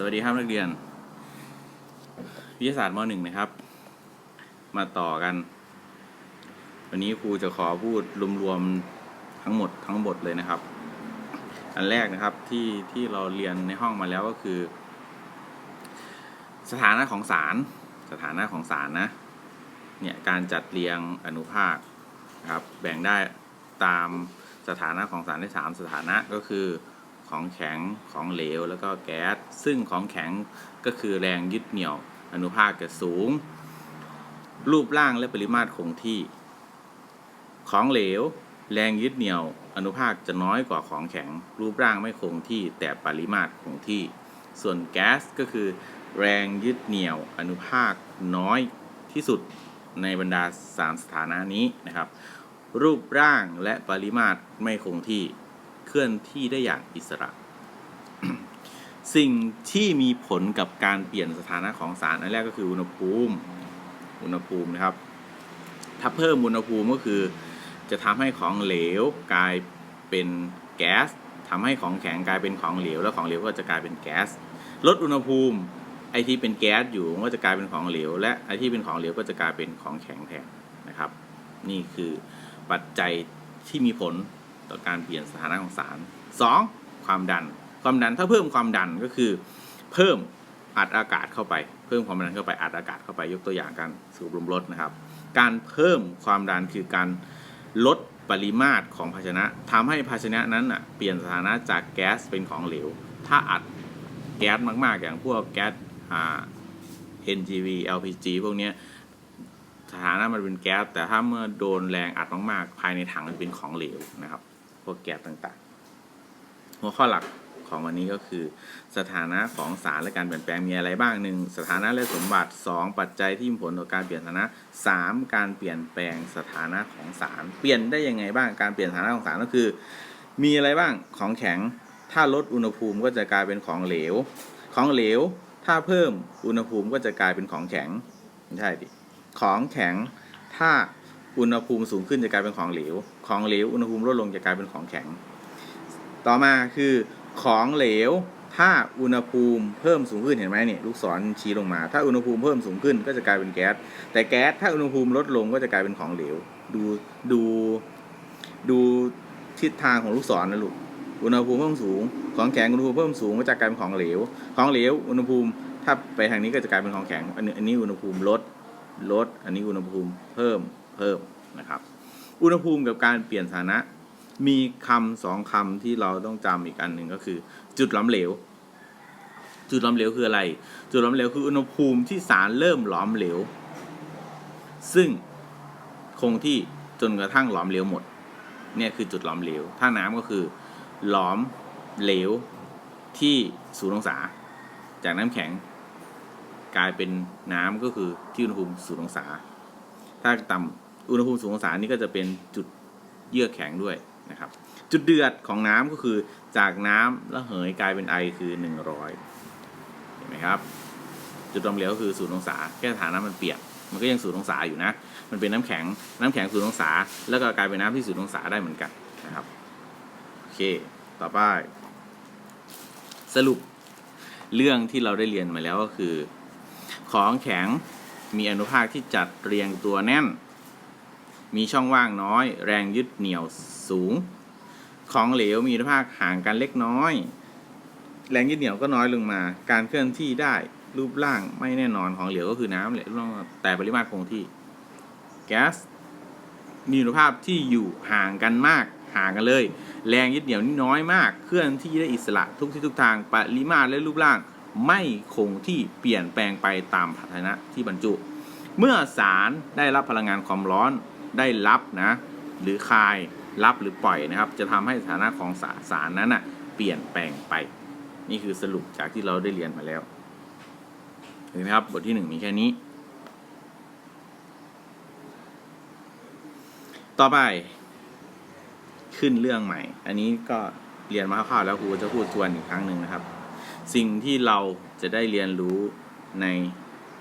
สวัสดีครับนักเรียน วิทยาศาสตร์มหนึ่งนะครับ มาต่อกัน วันนี้ครูจะขอพูดรวมๆทั้งหมดทั้งบทเลยนะครับ อันแรกนะครับที่ที่เราเรียนในห้องมาแล้วก็คือ สถานะของสาร สถานะของสารนะเนี่ยการจัดเรียงอนุภาคครับแบ่งได้ตามสถานะของสารได้สามสถานะก็คือ ของแข็งของเหลวแล้วก็แก๊สซึ่งของแข็งก็คือแรงยึดเหนี่ยวอนุภาคจะสูง รูปร่างและปริมาตรคงที่ ของเหลว แรงยึดเหนี่ยวอนุภาคจะน้อยกว่าของแข็ง รูปร่างไม่คงที่แต่ปริมาตรคงที่ ส่วนแก๊สก็คือ แรงยึดเหนี่ยวอนุภาคน้อยที่สุดในบรรดาสามสถานะนี้นะครับ รูปร่างและปริมาตรไม่คงที่ เคลื่อนที่ได้อย่างอิสระ สิ่งที่มีผลกับการเปลี่ยนสถานะของสารอันแรกก็คืออุณหภูมิ อุณหภูมินะครับ ถ้าเพิ่มอุณหภูมิก็คือ จะทำให้ของเหลวกลายเป็นแก๊สทำให้ของแข็งกลายเป็นของเหลว แล้วของเหลวก็จะกลายเป็นแก๊ส ลดอุณหภูมิ ไอที่เป็นแก๊สอยู่ก็จะกลายเป็นของเหลว และไอที่เป็นของเหลวก็จะกลายเป็นของแข็งแทนนะครับ นี่คือปัจจัยที่มีผล ต่อการเปลี่ยนสถานะของสาร 2. ความดัน ความดันถ้าเพิ่มความดันก็คือ เพิ่มอัดอากาศเข้าไป เพิ่มความดันเข้าไปอัดอากาศเข้าไปยกตัวอย่างการสูบลมรถนะครับ การเพิ่มความดันคือการลดปริมาตรของภาชนะทำให้ภาชนะนั้นอะเปลี่ยนสถานะจากแก๊สเป็นของเหลว ถ้าอัดแก๊สมาก ๆ อย่างพวกแก๊สอ่า NGV LPG พวกนี้สถานะมันเป็นแก๊สแต่ถ้าเมื่อโดนแรงอัดมาก ๆ ภายในถังมันเป็นของเหลวนะครับ วกแก๊สต่างๆ หัวข้อหลักของวันนี้ก็คือ สถานะของสารและการเปลี่ยนแปลงมีอะไรบ้างหนึ่งสถานะและสมบัติ 2 ปัจจัยที่มีผลต่อการเปลี่ยนสถานะ 3 การเปลี่ยนแปลงสถานะของสาร เปลี่ยนได้ยังไงบ้างการเปลี่ยนสถานะของสารก็คือ มีอะไรบ้างของแข็ง ถ้าลดอุณหภูมิก็จะกลายเป็นของเหลว ของเหลว ถ้าเพิ่มอุณหภูมิก็จะกลายเป็นของแข็งไม่ใช่ดิของแข็งถ้าอุณหภูมิสูงขึ้นจะกลายเป็นของเหลว ของเหลวอุณหภูมิลดลงจะกลายเป็นของแข็ง ต่อมาคือของเหลวถ้าอุณหภูมิเพิ่มสูงขึ้นเห็นไหมเนี่ยลูกศรชี้ลงมา ถ้าอุณหภูมิเพิ่มสูงขึ้นก็จะกลายเป็นแก๊สแต่แก๊สถ้าอุณหภูมิลดลงก็จะกลายเป็นของเหลว ดูดูดูทิศทางของลูกศรนะลูกอุณหภูมิเพิ่มสูง ของแข็งอุณหภูมิเพิ่มสูงก็จะกลายเป็นของเหลว ของเหลว อุณหภูมิถ้าไปทางนี้ก็จะกลายเป็นของแข็งอันนี้อันนี้อุณหภูมิลดลด อันนี้อุณหภูมิเพิ่มเพิ่มนะครับ อุณหภูมิกับการเปลี่ยนสถานะ มีคำสองคำที่เราต้องจำอีกอันหนึ่งก็คือ จุดหล้อมเหลว จุดหล้อมเหลวคืออะไร จุดหล้อมเหลวคืออุณหภูมิที่สารเริ่มหลอมเหลว ซึ่งคงที่จนกระทั่งหลอมเหลวหมด เนี่ยคือจุดหลอมเหลว ถ้าน้ำก็คือ หลอมเหลวที่ศูนย์องศา จากน้ำแข็งกลายเป็นน้ำก็คือที่อุณหภูมิศูนย์องศา ถ้าต่ำ อุณหภูมิศูนย์องศานี่ก็จะเป็นจุดเยื่อแข็งด้วยนะครับ จุดเดือดของน้ำก็คือจากน้ำแล้วเหยกลายเป็นไอคือ 100เห็นไหมครับ จุดรอมเหลวก็คือศูนย์องศาแค่สถานะมันเปียกมันก็ยังศูนย์องศาอยู่นะ มันเป็นน้ำแข็งน้ำแข็งศูนย์องศา แล้วก็กลายเป็นน้ำที่ศูนย์องศาได้เหมือนกันนะครับโอเคต่อไป สรุปเรื่องที่เราได้เรียนมาแล้วก็คือ ของแข็งมีอนุภาคที่จัดเรียงตัวแน่น มีช่องว่างน้อย แรงยึดเหนี่ยวสูง ของเหลวมีนุภาคห่างกันเล็กน้อย แรงยึดเหนี่ยวก็น้อยลงมา การเคลื่อนที่ได้รูปร่างไม่แน่นอนของเหลวก็คือน้ำแหละรูปร่างแต่ปริมาตรคงที่ แก๊สมีอนุภาพที่อยู่ห่างกันมาก ห่างกันเลย แรงยึดเหนี่ยวนี่น้อยมาก เคลื่อนที่ได้อิสระทุกที่ทุกทาง ปริมาตรและรูปร่าง ไม่คงที่เปลี่ยนแปลงไปตามภาชนะที่บรรจุ เมื่อสารได้รับพลังงานความร้อน ได้รับนะหรือคายรับหรือปล่อยนะครับ จะทำให้สถานะของสาสารนั้นนะเปลี่ยนแปลงไป นี่คือสรุปจากที่เราได้เรียนมาแล้วเห็นไหมครับบทที่หนึ่งมีแค่นี้ ต่อไป ขึ้นเรื่องใหม่ อันนี้ก็เรียนมาคร่าวๆแล้วครูจะพูดทวนอีกครั้งหนึ่งนะครับ สิ่งที่เราจะได้เรียนรู้ใน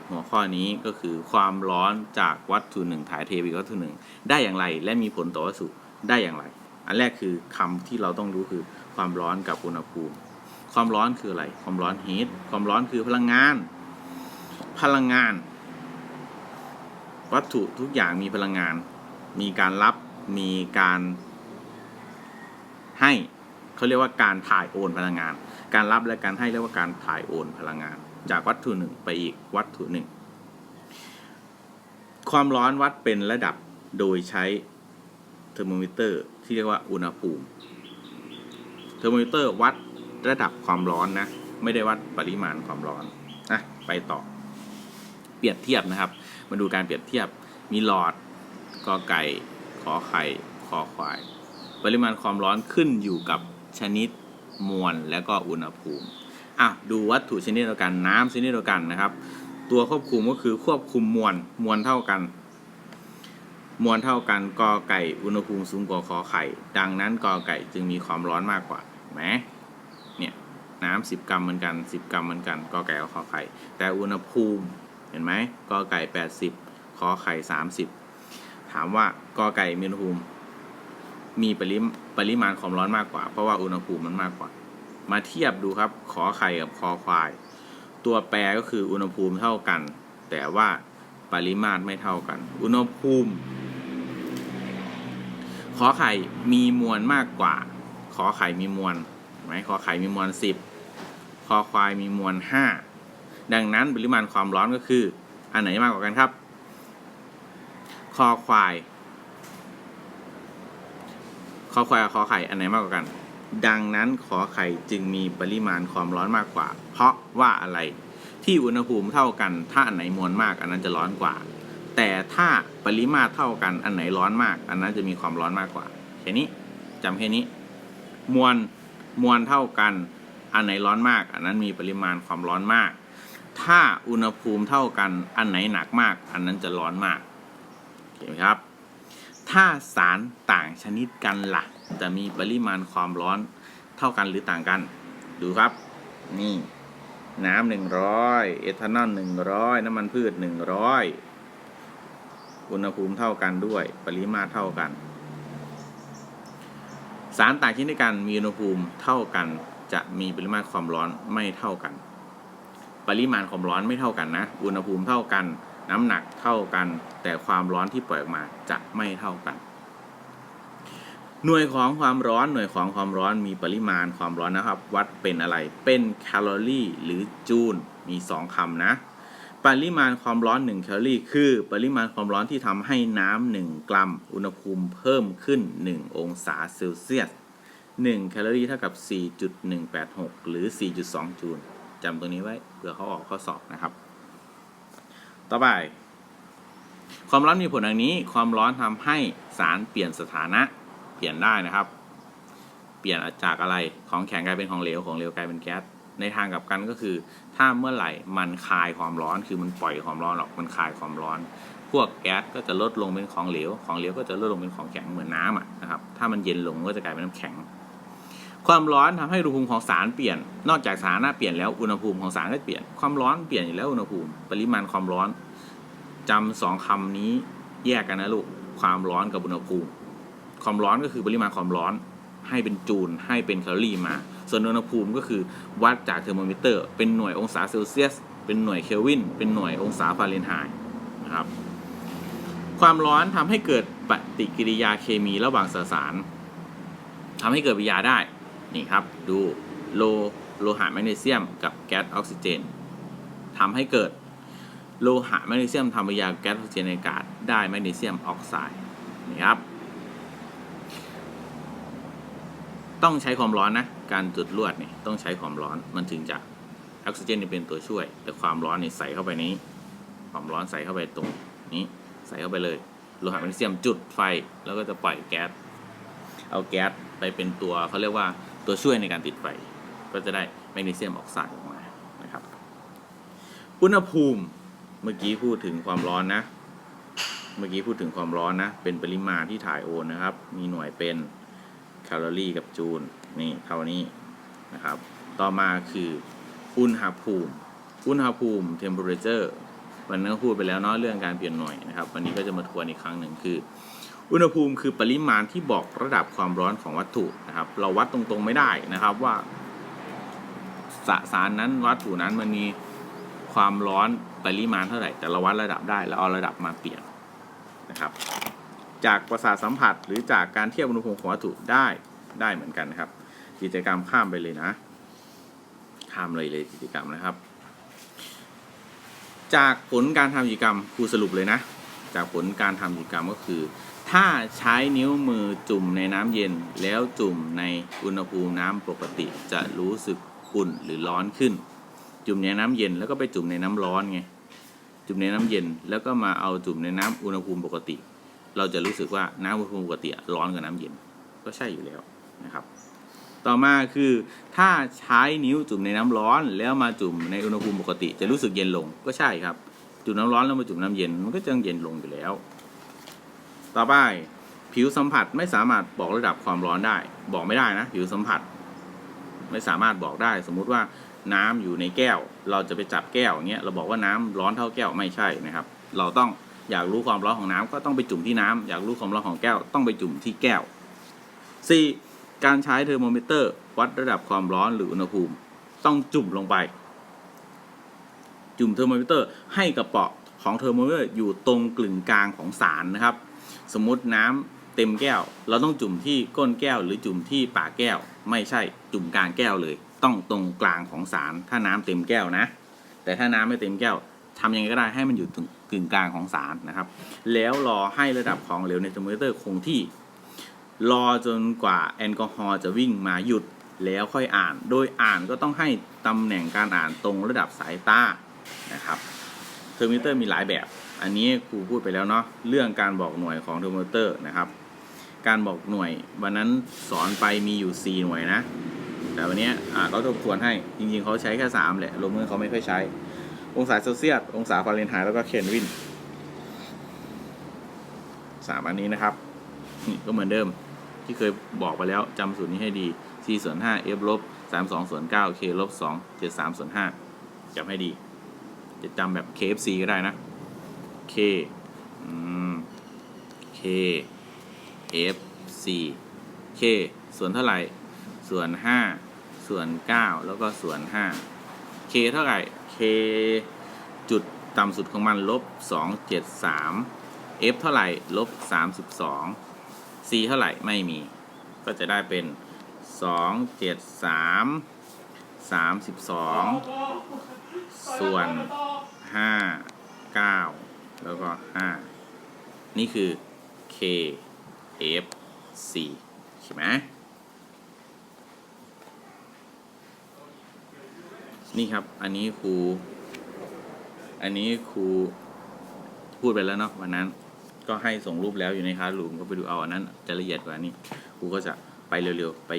หัวข้อนี้ก็คือความร้อนจากวัตถุหนึ่งถ่ายเทไปวัตถุหนึ่งได้อย่างไร และมีผลต่อวัตถุได้อย่างไร อันแรกคือคำที่เราต้องรู้คือความร้อนกับอุณหภูมิคความร้อนคืออะไร ความร้อน heat ความร้อนคือพลังงาน พลังงาน วัตถุทุกอย่างมีพลังงาน มีการรับมีการให้เขาเรียกว่าการถ่ายโอนพลังงาน การรับและการให้เรียกว่าการถ่ายโอนพลังงาน จากวัตถุหนึ่งไปอีกวัตถุหนึ่ง ความร้อนวัดเป็นระดับโดยใช้เทอร์โมมิเตอร์ที่เรียกว่าอุณหภูมิ เทอร์โมมิเตอร์วัดระดับความร้อนนะ ไม่ได้วัดปริมาณความร้อนนะไปต่อ เปรียบเทียบนะครับ มาดูการเปรียบเทียบ มีหลอดกอไก่ ขอไข่ คอควาย ปริมาณความร้อนขึ้นอยู่กับชนิดมวลและก็อุณหภูมิ อะดูวัตถุชนิดเดียวกันน้ำชนิดเดียวกันนะครับ ตัวควบคุมก็คือควบคุมมวลมวลเท่ากัน มวลเท่ากันกอไก่อุณหภูมิสูงกว่าคอไข่ ดังนั้นกอไก่จึงมีความร้อนมากกว่าไหมเนี่ยน้ำสิบกรัมเหมือนกันสิบกรัมเหมือนกันกอไก่กับคอไข่ แต่อุณหภูมิเห็นไหมกอไก่แปดสิบคอไข่สามสิบถามว่ากอไก่มีอุณหภูมิมีปริมปริมาณความร้อนมากกว่า เพราะว่าอุณหภูมิมันมากกว่า มาเทียบดูครับ ขอไข่กับคอควาย ตัวแปรก็คืออุณหภูมิเท่ากัน แต่ว่าปริมาตรไม่เท่ากัน อุณหภูมิ ขอไข่มีมวลมากกว่า ขอไข่มีมวลไหมขอไข่มีมวลสิบคอควายมีมวลห้าดังนั้นปริมาณความร้อนก็คือ อันไหนมากกว่ากันครับ คอควาย คอควายกับคอไข่อันไหนมากกว่ากัน ดังนั้นขอไข่จึงมีปริมาณความร้อนมากกว่า เพราะว่าอะไรที่อุณหภูมิเท่ากัน ถ้าอันไหนมวลมาก อันนั้นจะร้อนกว่า แต่ถ้าปริมาตรเท่ากันอันไหนร้อนมาก อันนั้นจะมีความร้อนมากกว่าแค่นี้จำแค่นี้ มวลมวลเท่ากัน อันไหนร้อนมาก อันนั้นมีปริมาณความร้อนมาก ถ้าอุณหภูมิเท่ากัน อันไหนหนักมาก อันนั้นจะร้อนมากเห็นไหมครับ ถ้าสารต่างชนิดกันละ่ะ จะมีปริมาณความร้อนเท่ากันหรือต่างกัน ดูครับ นี่ น้ำหนึ่งร้อยเอทานอลหนึ่งร้อยน้ำมันพืชหนึ่งร้อยอุณหภูมิเท่ากันด้วย ปริมาตรเท่ากัน สารต่างชนิดกันมีอุณหภูมิเท่ากัน จะมีปริมาณความร้อนไม่เท่ากัน ปริมาณความร้อนไม่เท่ากันนะ อุณหภูมิเท่ากัน น้ำหนักเท่ากัน แต่ความร้อนที่ปล่อยออกมาจะไม่เท่ากัน หน่วยของความร้อนหน่วยของความร้อนมีปริมาณความร้อนนะครับ วัดเป็นอะไรเป็นแคลอรี่หรือจูลมี 2คำนะ ปริมาณความร้อน 1 แคลอรี่ คือ ปริมาณความร้อนที่ทำให้น้ำ1กรัม อุณหภูมิเพิ่มขึ้น 1 องศาเซลเซียส 1 แคลอรี่เท่ากับ 4.186 หรือ 4.2 จูลจำตรงนี้ไว้เผื่อเขาออกข้อสอบนะครับ ต่อไป ความร้อนมีผลดังนี้ ความร้อนทำให้สารเปลี่ยนสถานะ เปลี่ยนได้นะครับ เปลี่ยนจากอะไรของแข็งกลายเป็นของเหลวของเหลวกลายเป็นแก๊สในทางกลับกันก็คือ ถ้าเมื่อไหร่มันคายความร้อนคือมันปล่อยความร้อนออกมันคายความร้อน พวกแก๊สก็จะลดลงเป็นของเหลว ของเหลวก็จะลดลงเป็นของแข็งเหมือนน้ำอะนะครับถ้ามันเย็นลงก็จะกลายเป็นน้ำแข็ง ความร้อนทำให้อุณหภูมิของสารเปลี่ยน นอกจากสถานะเปลี่ยนแล้วอุณหภูมิของสารก็เปลี่ยนความร้อนเปลี่ยนอยู่แล้วอุณหภูมิ ปริมาณความร้อนจำสองคำนี้แยกกันนะลูกความร้อนกับอุณหภูมิ ความร้อนก็คือปริมาณความร้อนให้เป็นจูลให้เป็นแคลอรี่มา ส่วนอุณหภูมิก็คือวัดจากเทอร์โมมิเตอร์ เป็นหน่วยองศาเซลเซียส เป็นหน่วยเคลวิน เป็นหน่วยองศาฟาเรนไฮต์นะครับ ความร้อนทำให้เกิดปฏิกิริยาเคมีระหว่างสสารทำให้เกิดปฏิกิริยาได้ นี่ครับ ดูโลโลหะแมกนีเซียมกับแก๊สออกซิเจนทำให้เกิดโลหะแมกนีเซียมทำปฏิกิริยาแก๊สออกซิเจนในอากาศได้แมกนีเซียมออกไซด์นี่ครับ ต้องใช้ความร้อนนะ การจุดลวดเนี่ยต้องใช้ความร้อนมันถึงจะออกซิเจนเป็นตัวช่วย แต่ความร้อนนี่ใส่เข้าไปนี้ ความร้อนใส่เข้าไปตรงนี้ ใส่เข้าไปเลยโลหะแมกนีเซียมจุดไฟแล้วก็จะปล่อยแก๊สเอาแก๊สไปเป็นตัวเขาเรียกว่าตัวช่วยในการติดไฟ ก็จะได้แมกนีเซียมออกไซด์ออกมานะครับอุณหภูมิเมื่อกี้พูดถึงความร้อนนะ เมื่อกี้พูดถึงความร้อนนะ เป็นปริมาณที่ถ่ายโอนนะครับ มีหน่วยเป็น แคลอรี่กับจูลนี่เท่านี้นะครับ ต่อมาคืออุณหภูมิ อุณหภูมิ temperature วันนั้นพูดไปแล้วเนาะเรื่องการเปลี่ยนหน่วยนะครับ วันนี้ก็จะมาทวนอีกครั้งหนึ่งคือ อุณหภูมิคือปริมาณที่บอกระดับความร้อนของวัตถุนะครับ เราวัดตรงๆไม่ได้นะครับว่าสสารนั้นวัตถุนั้นมันมีความร้อนปริมาณเท่าไหร่ แต่เราวัดระดับได้แล้วเอาระดับมาเปลี่ยนนะครับ จากประสาทสัมผัส หรือจากการเทียบอุณหภูมิของวัตถุได้ได้เหมือนกันนะครับ กิจกรรมข้ามไปเลยนะ ข้ามเลยเลยกิจกรรมนะครับ จากผลการทำกิจกรรมครูสรุปเลยนะ จากผลการทำกิจกรรมก็คือ ถ้าใช้นิ้วมือจุ่มในน้ำเย็น แล้วจุ่มในอุณหภูมิน้ำปกติจะรู้สึกอุ่นหรือร้อนขึ้น จุ่มในน้ำเย็นแล้วก็ไปจุ่มในน้ำร้อนไงจุ่มในน้ำเย็นแล้วก็มาเอาจุ่มในน้ำอุณหภูมิปกติ เราจะรู้สึกว่าน้ำอุณหภูมิปกติร้อนกว่าน้ำเย็นก็ใช่อยู่แล้วนะครับ ต่อมาคือถ้าใช้นิ้วจุ่มในน้ำร้อนแล้วมาจุ่มในอุณหภูมิปกติ จะรู้สึกเย็นลงก็ใช่ครับ จุ่มน้ำร้อนแล้วมาจุ่มน้ำเย็นมันก็จะเย็นลงอยู่แล้ว ต่อไปผิวสัมผัสไม่สามารถบอกระดับความร้อนได้ บอกไม่ได้นะ ผิวสัมผัส ไม่สามารถบอกได้ สมมุติว่าน้ำอยู่ในแก้ว เราจะไปจับแก้วอย่างเงี้ยเราบอกว่าน้ำร้อนเท่าแก้วไม่ใช่นะครับ เราต้อง อยากรู้ความร้อนของน้ำก็ต้องไปจุ่มที่น้ำอยากรู้ความร้อนของแก้วต้องไปจุ่มที่แก้ว 4. การใช้เทอร์โมมิเตอร์ วัดระดับความร้อนหรืออุณหภูมิ ต้องจุ่มลงไป จุ่มเทอร์โมมิเตอร์ ให้กระเป๋อของเทอร์โมมิเตอร์อยู่ตรงกลึงกลางของสารนะครับ สมมติน้ำเต็มแก้ว เราต้องจุ่มที่ก้นแก้ว หรือจุ่มที่ปากแก้ว ไม่ใช่จุ่มกลางแก้วเลย ต้องตรงกลางของสารถ้าน้ำเต็มแก้วนะ แต่ถ้าน้ำไม่เต็มแก้ว ทำยังไงก็ได้ให้มันอยู่ถึงกึ่งกลางของสารนะครับ แล้วรอให้ระดับของเหลวในเทอร์โมมิเตอร์คงที่ รอจนกว่าแอลกอฮอล์จะวิ่งมาหยุดแล้วค่อยอ่าน โดยอ่านก็ต้องให้ตำแหน่งการอ่านตรงระดับสายตานะครับเทอร์โมมิเตอร์มีหลายแบบ อันนี้ครูพูดไปแล้วเนาะเรื่องการบอกหน่วยของเทอร์โมมิเตอร์นะครับ การบอกหน่วยวันนั้นสอนไปมีอยู่ 4 หน่วยนะ แต่วันนี้เขาทบทวนให้จริงๆเขาใช้แค่ 3 แหละลงมือเขาไม่ค่อยใช้ องศาเซลเซียส องศาฟาเรนไฮต์แล้วก็เคลวินสามอันนี้นะครับ นี่ก็เหมือนเดิมที่เคยบอกไปแล้วจำสูตรนี้ให้ดี c ส่วน5 f ลบ32ส่วน9 k ลบ2 73ส่วน5จำให้ดี จะจำแบบ kfc ก็ได้นะ k อืม k f c k ส่วนเท่าไหร่ ส่วน 5 ส่วน 9 แล้วก็ส่วน 5 k เท่าไหร่ k จุดต่ำสุดของมันลบ273 f เท่าไหร่ลบ32 c เท่าไหร่ไม่มี ก็จะได้เป็น 2 7 3 32 ส่วน 5 9 แล้วก็ 5 นี่คือ k f c ใช่ไหม นี่ครับ อันนี้ครู อันนี้ครูพูดไปแล้วเนาะวันนั้น ก็ให้ส่งรูปแล้วอยู่ในคลาสรูมก็ไปดูเอาอันนั้นจะละเอียดกว่านี้ครูก็จะไปเร็วๆไป